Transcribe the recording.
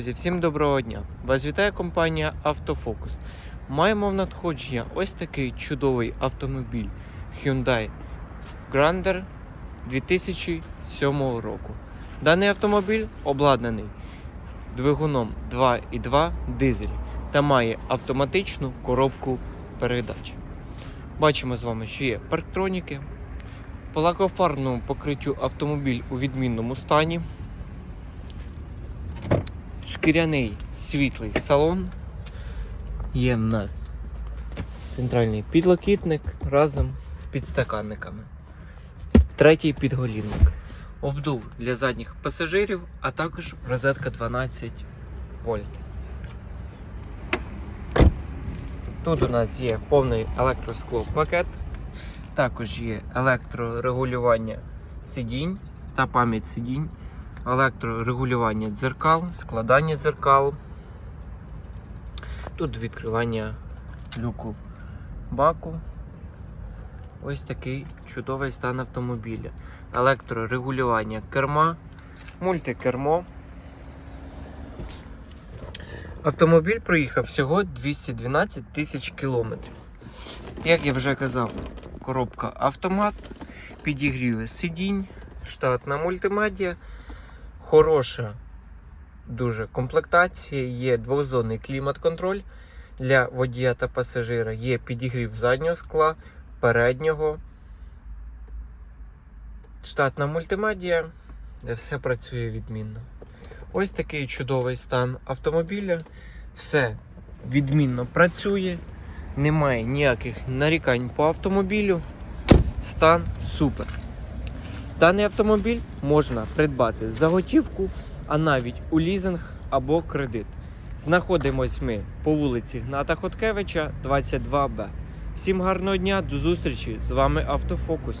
Друзі, всім доброго дня! Вас вітає компанія Автофокус. Маємо в надходження ось такий чудовий автомобіль Hyundai Grander 2007 року. Даний автомобіль обладнаний двигуном 2.2 дизель та має автоматичну коробку передач. Бачимо з вами, що є парктроніки. По лакофарбному покриттю автомобіль у відмінному стані шкіряний світлий салон. Є в нас центральний підлокітник разом з підстаканниками. Третій підголівник. Обдув для задніх пасажирів, а також розетка 12 вольт. Тут у нас є повний електросклопакет. Також є електрорегулювання сидінь та пам'ять сидінь електрорегулювання дзеркал, складання дзеркал. Тут відкривання люку баку. Ось такий чудовий стан автомобіля. Електрорегулювання керма, мультикермо. Автомобіль проїхав всього 212 тисяч кілометрів. Як я вже казав, коробка автомат, підігріви сидінь, штатна мультимедіа. Хороша дуже комплектація, є двохзонний клімат-контроль для водія та пасажира, є підігрів заднього скла, переднього, штатна мультимедіа, де все працює відмінно. Ось такий чудовий стан автомобіля. Все відмінно працює, немає ніяких нарікань по автомобілю. Стан супер. Даний автомобіль можна придбати за готівку, а навіть у лізинг або кредит. Знаходимось ми по вулиці Гната Хоткевича, 22Б. Всім гарного дня, до зустрічі! З вами Автофокус.